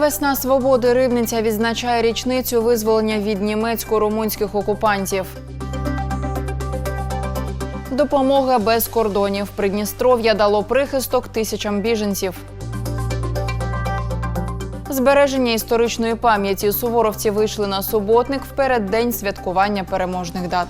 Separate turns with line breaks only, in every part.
Весна свободи Рибниця відзначає річницю визволення від німецько-румунських окупантів. Допомога без кордонів. Придністров'я дало прихисток тисячам біженців. Збереження історичної пам'яті суворовці вийшли на суботник в переддень святкування переможних дат.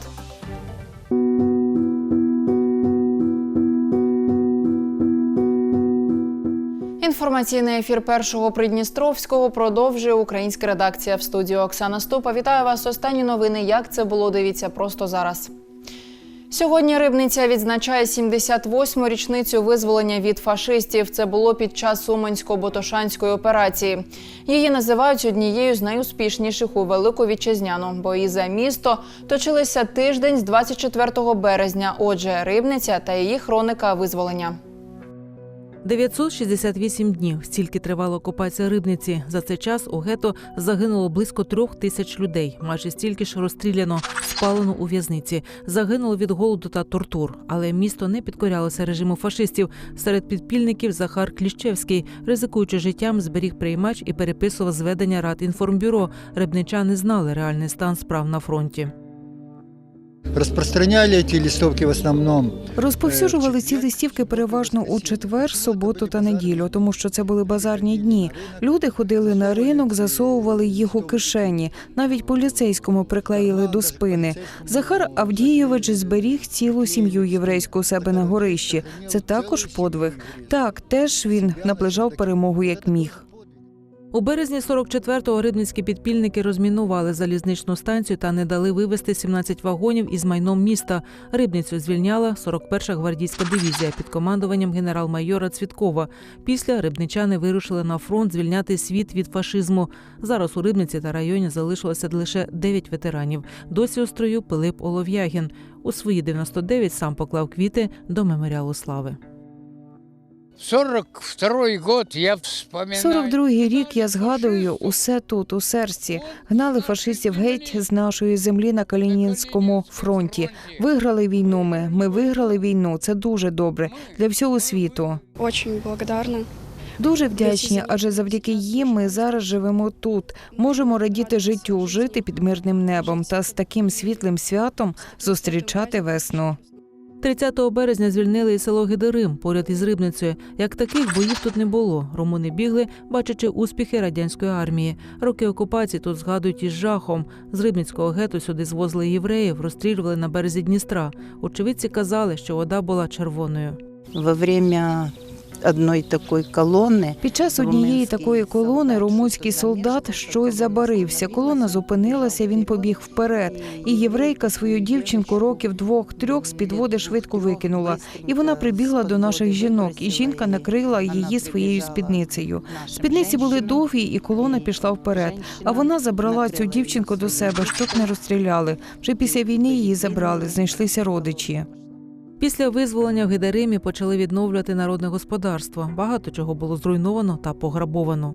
Інформаційний ефір першого Придністровського продовжує українська редакція в студії Оксана Ступа. Вітаю вас. Останні новини. Як це було? Дивіться просто зараз. Сьогодні Рибниця відзначає 78-му річницю визволення від фашистів. Це було під час Умансько-Ботошанської операції. Її називають однією з найуспішніших у Велику Вітчизняну. Бої за місто точилися тиждень з 24 березня. Отже, Рибниця та її хроника визволення.
968 днів стільки тривала окупація рибниці. За цей час у гето загинуло близько трьох тисяч людей. Майже стільки ж розстріляно, спалено у в'язниці. Загинуло від голоду та тортур. Але місто не підкорялося режиму фашистів. Серед підпільників Захар Кліщевський, ризикуючи життям, зберіг приймач і переписував зведення рад інформбюро. Рибничани знали реальний стан справ на фронті.
Распространяли эти листовки в основном
Розповсюджували ці листівки переважно у четвер, суботу та неділю, тому що це були базарні дні. Люди ходили на ринок, засовували їх у кишені. Навіть поліцейському приклеїли до спини. Захар Авдійович зберіг цілу сім'ю єврейську у себе на горищі. Це також подвиг. Так, теж він наближав перемогу як міг.
У березні 44-го рибницькі підпільники розмінували залізничну станцію та не дали вивезти 17 вагонів із майном міста. Рибницю звільняла 41-ша гвардійська дивізія під командуванням генерал-майора Цвіткова. Після рибничани вирушили на фронт звільняти світ від фашизму. Зараз у Рибниці та районі залишилося лише 9 ветеранів. Досі у строю Пилип Олов'ягін. У свої 99 сам поклав квіти до меморіалу слави.
42 год я вспоминаю.
42-й рік я згадую усе тут, у серці. Гнали фашистів геть з нашої землі на Калінінському фронті. Виграли війну. Ми ми виграли війну. Це дуже добре для всього світу.
Очень благодарна.
Дуже вдячні, адже завдяки їм ми зараз живемо тут. Можемо радіти життю, жити під мирним небом та з таким світлим святом зустрічати весну.
30 березня звільнили і село Гидерим поряд із Рибницею. Як таких боїв тут не було. Румуни бігли, бачачи успіхи радянської армії. Роки окупації тут згадують із жахом. З Рибницького гету сюди звозили євреїв, розстрілювали на березі Дністра. Очевидці казали, що вода була червоною.
во время одной такой колонны
Під час однієї такої колони румунський солдат щось забарився. Колона зупинилася, він побіг вперед. І єврейка свою дівчинку років двох-трьох з підводи швидко викинула. І вона прибігла до наших жінок, і жінка накрила її своєю спідницею. Спідниці були довгі, і колона пішла вперед. А вона забрала цю дівчинку до себе, щоб не розстріляли. Вже після війни її забрали, знайшлися родичі.
Після визволення в Гидеримі почали відновлювати народне господарство. Багато чого було зруйновано та пограбовано.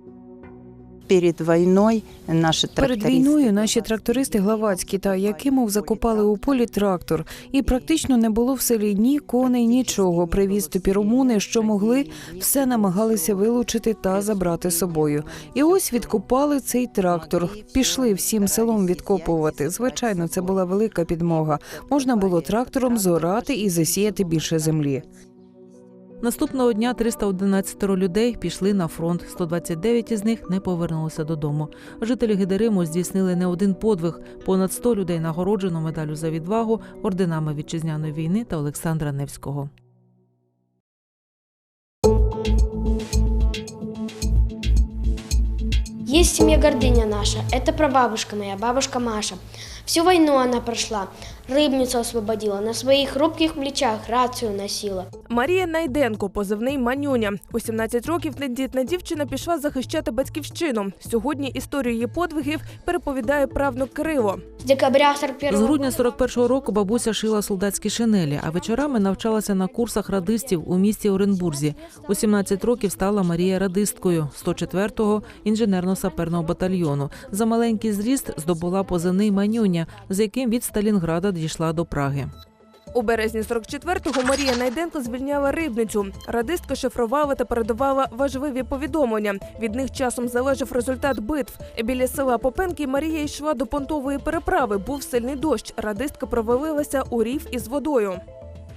Перед войной наши
Перед війною наші трактористи Главацькі та Якимов закопали у полі трактор, і практично не було в селі ні коней, нічого. При відступі румуни, що могли, все намагалися вилучити та забрати з собою. І ось відкопали цей трактор. Пішли всім селом відкопувати. Звичайно, це була велика підмога. Можна було трактором зорати і засіяти більше землі.
Наступного дня 311 людей пішли на фронт. 129 із них не повернулися додому. Жителі Гидериму здійснили не один подвиг. Понад 100 людей нагороджено медаллю за відвагу, орденами вітчизняної війни та Олександра Невського.
Есть в семье гордыня наша. Это прабабушка моя, бабушка Маша. Всю войну она прошла, рыбницу освободила, на своих хрупких плечах рацию носила.
Марія Найденко, позивний Манюня. У 17 років тендітна дівчина пішла захищати батьківщину. Сьогодні історію її подвигів переповідає правнук Кирило.
С декабря 41
З грудня 41-го року бабуся шила солдатські шинелі, а вечорами навчалася на курсах радистів у місті Оренбурзі. У 17 років стала Марія радисткою 104-го інженерно-саперного батальйону. За маленький зріст здобула позивний Манюня, з яким від Сталінграда дійшла до Праги.
У березні 44-го Марія Найденко звільняла рибницю. Радистка шифрувала та передавала важливі повідомлення. Від них часом залежав результат битв. Біля села Попенки Марія йшла до понтової переправи. Був сильний дощ. Радистка провалилася у рів із водою.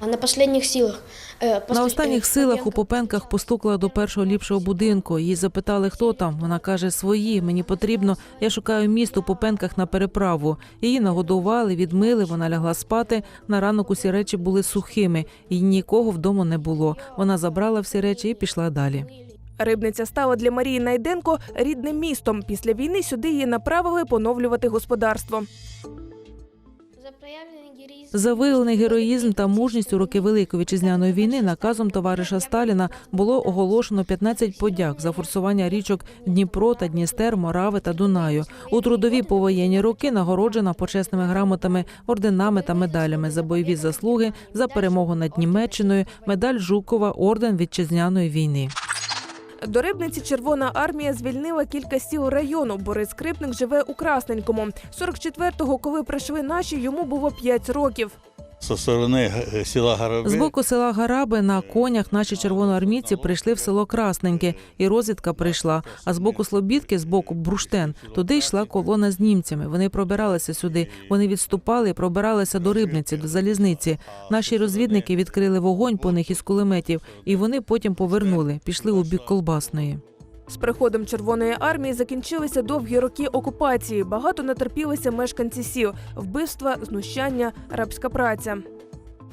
А на последних силах... э,
На останніх силах у Попенках постукала до першого ліпшого будинку. Її запитали, хто там. Вона каже: свої. Мені потрібно. Я шукаю місто у Попенках на переправу. Її нагодували, відмили. Вона лягла спати. На ранок усі речі були сухими, і нікого вдома не було. Вона забрала всі речі і пішла далі.
Рибниця стала для Марії Найденко рідним містом. Після війни сюди її направили поновлювати господарство.
За
виявлений героїзм та мужність у роки Великої вітчизняної війни наказом товариша Сталіна було оголошено 15 подяк за форсування річок Дніпро та Дністер, Морави та Дунаю. У трудові повоєнні роки нагороджена почесними грамотами, орденами та медалями за бойові заслуги, за перемогу над Німеччиною, медаль Жукова, орден вітчизняної війни.
До Рибниці Червона армія звільнила кілька сіл району. Борис Крипник живе у Красненькому. 44-го, коли прийшли наші, йому було 5 років.
Со сторони г- села Гарабе
З боку села Гараби на конях наші червоноармійці прийшли в село Красненьке, і розвідка прийшла. А з боку Слобідки, з боку Бруштен, туди йшла колона з німцями. Вони пробиралися сюди. Вони відступали і пробиралися до рибниці, до залізниці. Наші розвідники відкрили вогонь по них із кулеметів, і вони потім повернули, пішли у бік колбасної.
З приходом Червоної армії закінчилися довгі роки окупації. Багато натерпілися мешканці сіл, вбивства, знущання, рабська праця.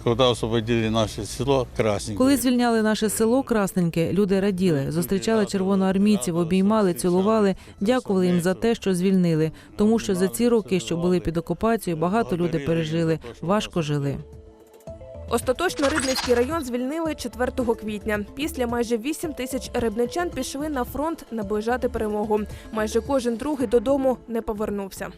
Коли освободили наше село Красненьке,
Коли звільняли наше село Красненьке, люди раділи, зустрічали червоноармійців, обіймали, цілували, дякували їм за те, що звільнили. Тому що за ці роки, що були під окупацією, багато люди пережили, важко жили.
Остаточно Рибницький район звільнили 4 квітня. Після майже 8 тисяч рибничан пішли на фронт наближати перемогу. Майже кожен другий додому не повернувся.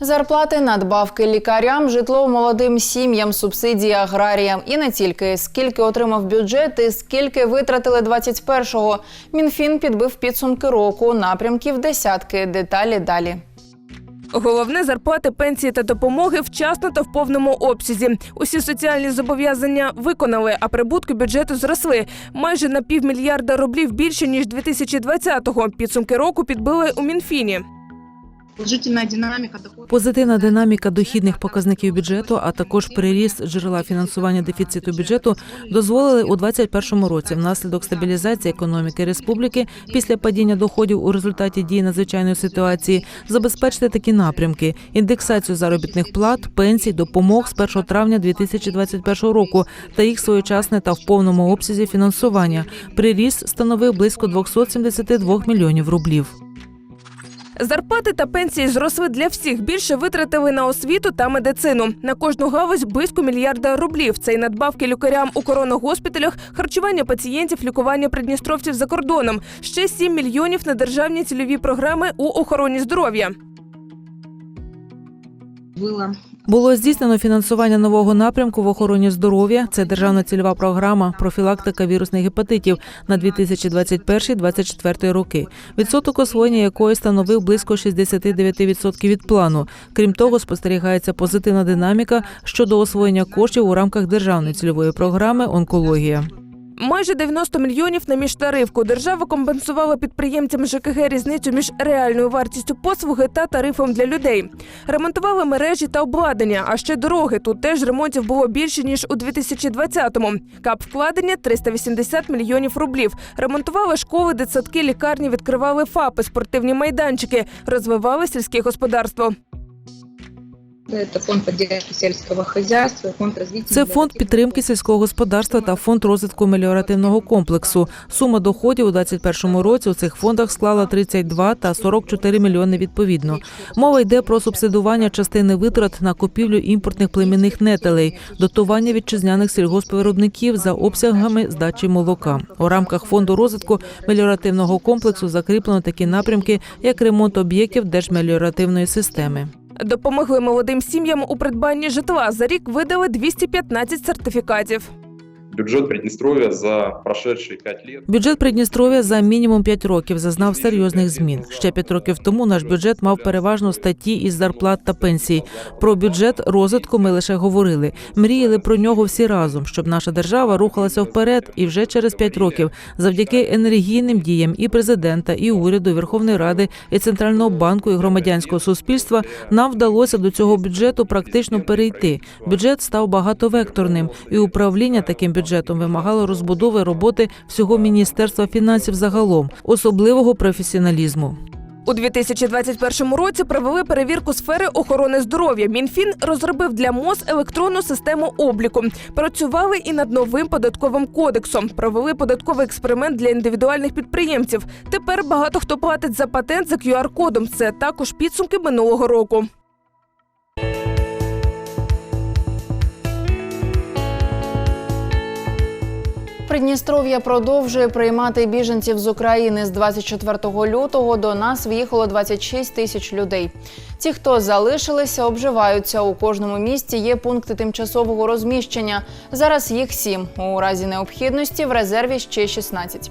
Зарплати, надбавки лікарям, житло молодим сім'ям, субсидії аграріям і не тільки скільки отримав бюджет і скільки витратили 21-го. Мінфін підбив підсумки року, напрямків десятки. Деталі далі.
Головне зарплати, пенсії та допомоги вчасно та в повному обсязі. Усі соціальні зобов'язання виконали, а прибутки бюджету зросли майже на півмільярда рублів більше ніж 2020-го. Підсумки року підбили у Мінфіні.
Положительная динамика доходов.
Позитивна динаміка дохідних показників бюджету, а також приріст джерела фінансування дефіциту бюджету дозволили у 2021 році внаслідок стабілізації економіки республіки після падіння доходів у результаті дії надзвичайної ситуації забезпечити такі напрямки: індексацію заробітних плат, пенсій, допомог з 1 травня 2021 року та їх своєчасне та в повному обсязі фінансування. Приріст становив близько 272 мільйонів рублів.
Зарплати та пенсії зросли для всіх. Більше витратили на освіту та медицину. На кожну галузь близько мільярда рублів. Це й надбавки лікарям у коронагоспіталях, харчування пацієнтів, лікування придністровців за кордоном. Ще 7 мільйонів на державні цільові програми у охороні здоров'я.
Было
Було здійснено фінансування нового напрямку в охороні здоров'я. Це державна цільова програма профілактика вірусних гепатитів на 2021-2024 роки. Відсоток освоєння якої становив близько 69% від плану. Крім того, спостерігається позитивна динаміка щодо освоєння коштів у рамках державної цільової програми Онкологія.
Майже 90 мільйонів на міжтарифку. Держава компенсувала підприємцям ЖКГ різницю між реальною вартістю послуги та тарифом для людей. Ремонтували мережі та обладнання, а ще дороги. Тут теж ремонтів було більше ніж у 2020-му. Кап вкладення 380 мільйонів рублів. Ремонтували школи, дитсадки, лікарні, відкривали ФАПи, спортивні майданчики, розвивали сільське господарство.
Это фонд поддержки сельского хозяйства, фонд развития.
Це фонд підтримки сільського господарства та фонд розвитку меліоративного комплексу. Сума доходів у 2021 році у цих фондах склала 32 та 44 мільйони відповідно. Мова йде про субсидування частини витрат на купівлю імпортних племінних нетелей, дотування вітчизняних сільгоспвиробників за обсягами здачі молока. У рамках фонду розвитку меліоративного комплексу закріплено такі напрямки, як ремонт об'єктів держмеліоративної системи.
Допомогли молодим сім'ям у придбанні житла. За рік видали 215 сертифікатів.
Бюджет Приднестровья за прошедшие пять лет
Бюджет Придністров'я за мінімум 5 років зазнав серйозних змін. Ще 5 років тому наш бюджет мав переважно статті із зарплат та пенсій. Про бюджет розвитку ми лише говорили. Мріяли про нього всі разом, щоб наша держава рухалася вперед. І вже через 5 років, завдяки енергійним діям і президента, і уряду, і Верховної Ради, і центрального банку, і громадянського суспільства, нам вдалося до цього бюджету практично перейти. Бюджет став багатовекторним, і управління таким бюджетом вимагало розбудови роботи всього міністерства фінансів загалом, особливого професіоналізму.
У 2021 році провели перевірку сфери охорони здоров'я. Мінфін розробив для МОЗ електронну систему обліку. Працювали і над новим податковим кодексом. Провели податковий експеримент для індивідуальних підприємців. Тепер багато хто платить за патент за QR-кодом. Це також підсумки минулого року.
Придністров'я продовжує приймати біженців з України. З 24 лютого до нас в'їхало 26 тисяч людей. Ті, хто залишилися, обживаються. У кожному місті є пункти тимчасового розміщення. Зараз їх сім. У разі необхідності в резерві ще 16.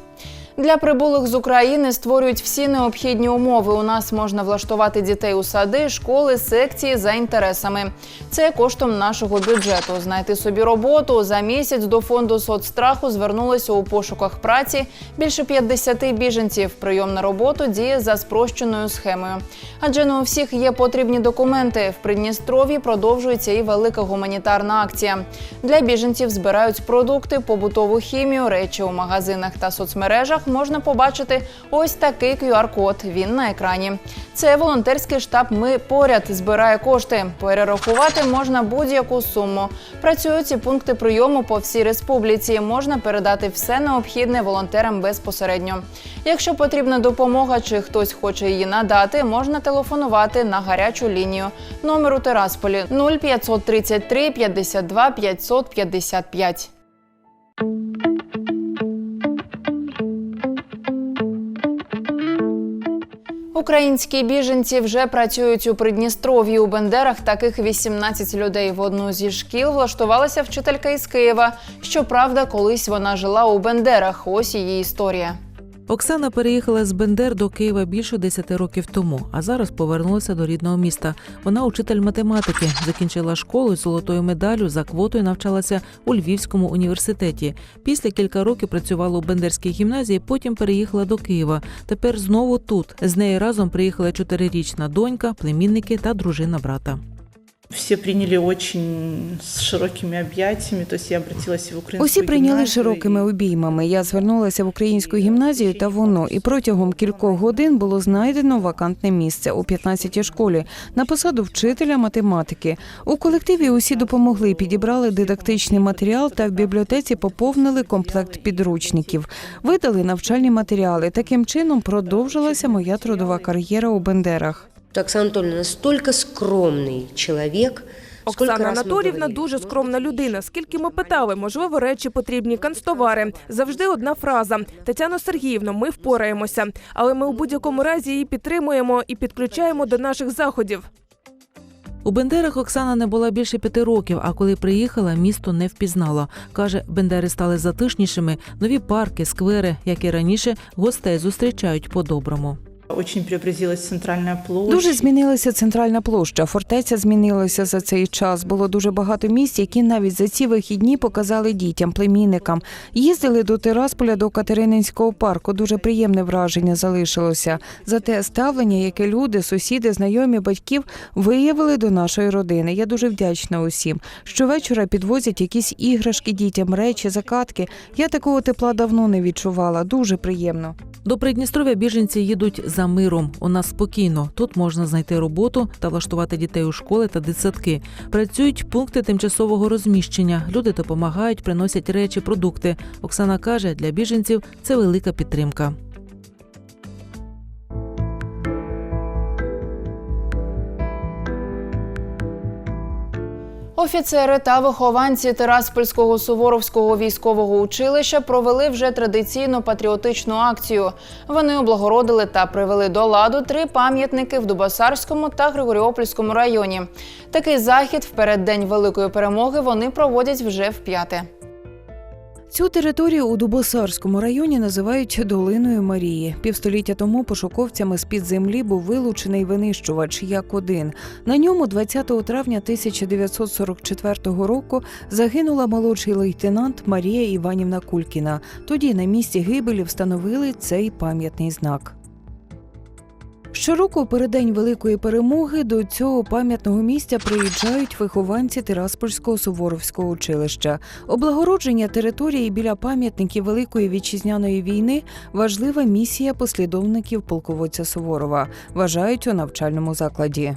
Для прибулих з України створюють всі необхідні умови. У нас можна влаштувати дітей у сади, школи, секції за інтересами. Це коштом нашого бюджету. Знайти собі роботу за місяць до фонду соцстраху звернулися у пошуках праці більше 50 біженців. Прийом на роботу діє за спрощеною схемою. Адже не у всіх є потрібні документи. В Придністров'ї продовжується і велика гуманітарна акція. Для біженців збирають продукти, побутову хімію, речі у магазинах та соцмережах можна побачити ось такий QR-код. Він на екрані. Це волонтерський штаб. Ми поряд збирає кошти. Перерахувати можна будь-яку суму. Працюють ці пункти прийому по всій республіці. Можна передати все необхідне волонтерам безпосередньо. Якщо потрібна допомога чи хтось хоче її надати, можна телефонувати на гарячу лінію. Номер у Терасполі 0533 52 555. Українські біженці вже працюють у Придністров'ї. У Бендерах таких 18 людей. В одну зі шкіл влаштувалася вчителька із Києва. Щоправда, колись вона жила у Бендерах. Ось її історія.
Оксана переїхала з Бендер до Києва більше 10 років тому, а зараз повернулася до рідного міста. Вона учитель математики, закінчила школу з золотою медаллю за квотою навчалася у Львівському університеті. Після кілька років працювала у Бендерській гімназії, потім переїхала до Києва. Тепер знову тут. З нею разом приїхала чотирирічна донька, племінники та дружина брата.
Все приняли очень с широкими объятиями, то есть я обратилась в украинскую
Усі прийняли широкими обіймами. Я звернулася в українську гімназію та воно, і протягом кількох годин було знайдено вакантне місце у 15-й школі на посаду вчителя математики. У колективі усі допомогли, підібрали дидактичний матеріал та в бібліотеці поповнили комплект підручників, видали навчальні матеріали. Таким чином продовжилася моя трудова кар'єра у Бендерах.
Оксана Анатольевна настолько скромный человек.
Оксана Анатоліївна дуже скромна людина. Скільки ми питали, можливо, речі потрібні, канцтовари. Завжди одна фраза: Тетяно Сергіївно, ми впораємося, але ми у будь-якому разі її підтримуємо і підключаємо до наших заходів.
У Бендерах Оксана не була більше п'яти років, а коли приїхала, місто не впізнала. Каже, Бендери стали затишнішими, нові парки, сквери, як і раніше, гостей зустрічають по-доброму.
Очень преобразилась центральная площадь.
Дуже змінилася центральна площа. Фортеця змінилася за цей час. Було дуже багато місць, які навіть за ці вихідні показали дітям, племінникам. Їздили до Тирасполя, до Катерининського парку. Дуже приємне враження залишилося. За те ставлення, яке люди, сусіди, знайомі батьків виявили до нашої родини. Я дуже вдячна усім. Щовечора підвозять якісь іграшки дітям, речі, закатки. Я такого тепла давно не відчувала. Дуже приємно.
До Придністров'я біженці їдуть за миром. У нас спокійно. Тут можна знайти роботу та влаштувати дітей у школи та дитсадки. Працюють пункти тимчасового розміщення. Люди допомагають, приносять речі, продукти. Оксана каже, для біженців це велика підтримка.
Офіцери та вихованці Тираспольського Суворовського військового училища провели вже традиційну патріотичну акцію. Вони облагородили та привели до ладу три пам'ятники в Дубосарському та Григоріопольському районі. Такий захід в переддень великої перемоги вони проводять вже вп'яте.
Цю територію у Дубосарському районі називають долиною Марії. Півстоліття тому пошуковцями з-під землі був вилучений винищувач Як-1. На ньому 20 травня 1944 року загинула молодший лейтенант Марія Іванівна Кулькіна. Тоді на місці гибелі встановили цей пам'ятний знак. Щороку передень великої перемоги до цього пам'ятного місця приїжджають вихованці Тираспольського Суворовського училища. Облагородження території біля пам'ятників Великої вітчизняної війни важлива місія послідовників полководця Суворова, вважають у навчальному закладі.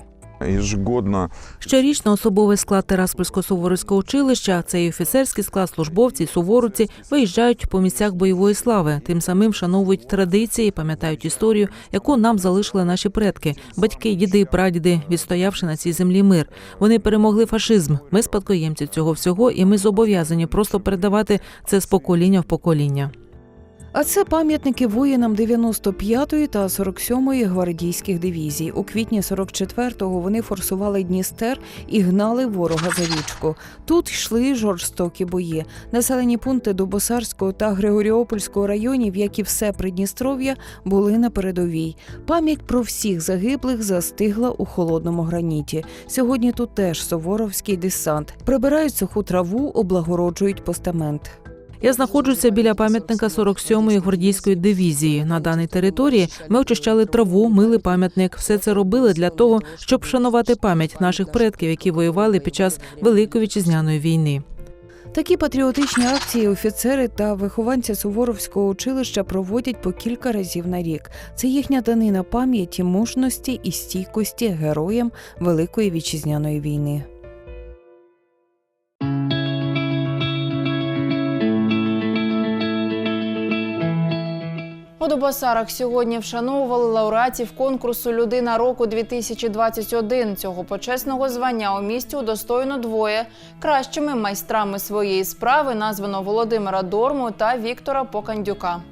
Щорічно особовий склад Тераспольського суворовського училища, це і офіцерський склад, службовці, суворовці виїжджають по місцях бойової слави, тим самим вшановують традиції, пам'ятають історію, яку нам залишили наші предки, батьки, діди прадіди, відстоявши на цій землі мир. Вони перемогли фашизм. Ми спадкоємці цього всього, і ми зобов'язані просто передавати це з покоління в покоління.
А це пам'ятники воїнам 95-ї та 47-ї гвардійських дивізій. У квітні 44-го вони форсували Дністер і гнали ворога за річку. Тут йшли жорстокі бої. Населені пункти Дубосарського та Григоріопольського районів, як і все Придністров'я, були на передовій. Пам'ять про всіх загиблих застигла у холодному граніті. Сьогодні тут теж суворовський десант. Прибирають суху траву, облагороджують постамент.
Я знаходжуся біля пам'ятника 47-ї гвардійської дивізії. На даній території ми очищали траву, мили пам'ятник. Все це робили для того, щоб вшанувати пам'ять наших предків, які воювали під час Великої вітчизняної війни.
Такі патріотичні акції офіцери та вихованці Суворовського училища проводять по кілька разів на рік. Це їхня данина пам'яті, мужності і стійкості героям Великої вітчизняної війни.
У Дубосарах сьогодні вшановували лауреатів конкурсу Людина року 2021 Цього почесного звання у місті удостоєно двоє кращими майстрами своєї справи названо Володимира Дорму та Віктора Покандюка.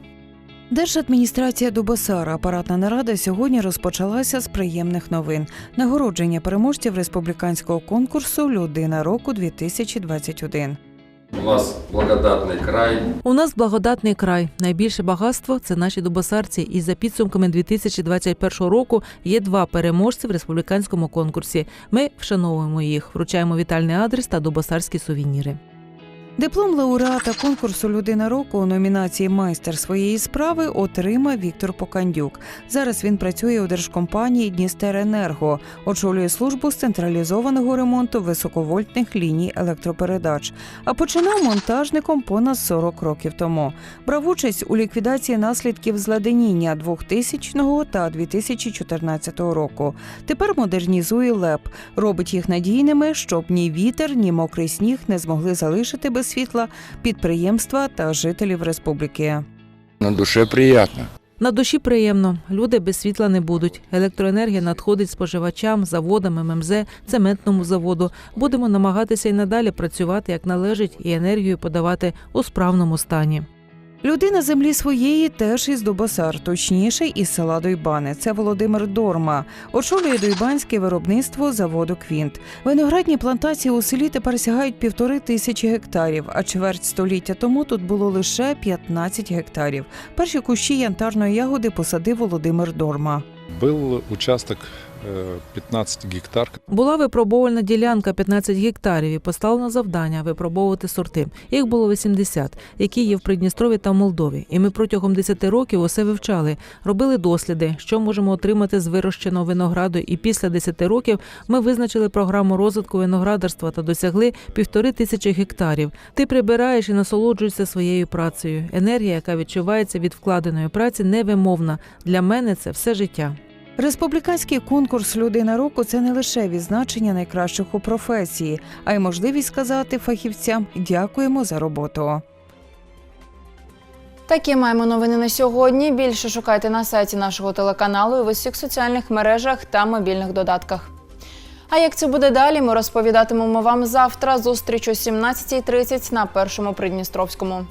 Держадміністрація Дубосара апаратна нарада сьогодні розпочалася з приємних новин. Нагородження переможців республіканського конкурсу Людина року 2021
У нас благодатний край.
У нас благодатний край. Найбільше багатство це наші добосарці. І за підсумками 2021 року є два переможці в республіканському конкурсі. Ми вшановуємо їх, вручаємо вітальний адрес та дубосарські сувеніри.
Диплом лауреата конкурсу Людина року у номінації Майстер своєї справи отримав Віктор Покандюк. Зараз він працює у держкомпанії Дністеренерго, очолює службу з централізованого ремонту високовольтних ліній електропередач. А починав монтажником понад 40 років тому. Брав участь у ліквідації наслідків зладеніння 2000 та 2014 року. Тепер модернізує ЛЕП, робить їх надійними, щоб ні вітер, ні мокрий сніг не змогли залишити без світла підприємства та жителів республіки.
На душе приємно.
На душі приємно. Люди без світла не будуть. Електроенергія надходить споживачам, заводам, ММЗ, цементному заводу. Будемо намагатися і надалі працювати як належить, і енергію подавати у справному стані.
Людина землі своєї теж із Дубосар, точніше із села Дойбани. Це Володимир Дорма. Очолює дойбанське виробництво заводу Квінт. Виноградні плантації у селі тепер сягають півтори тисячі гектарів, а чверть століття тому тут було лише 15 гектарів. Перші кущі янтарної ягоди посадив Володимир Дорма.
был участок 15 гектар.
Була випробовувальна ділянка 15 гектарів і поставлено завдання випробовувати сорти. Їх було 80, які є в Придністрові та в Молдові. І ми протягом 10 років усе вивчали, робили досліди, що можемо отримати з вирощеного винограду. І після 10 років ми визначили програму розвитку виноградарства та досягли півтори тисячі гектарів. Ти прибираєш і насолоджуєшся своєю працею. Енергія, яка відчувається від вкладеної праці, невимовна. Для мене це все життя.
Республіканський конкурс Людина року це не лише відзначення найкращих у професії, а й можливість сказати фахівцям дякуємо за роботу.
Такі маємо новини на сьогодні. Більше шукайте на сайті нашого телеканалу і в усіх соціальних мережах та мобільних додатках. А як це буде далі, ми розповідатимемо вам завтра. Зустріч о 17.30 на першому Придністровському.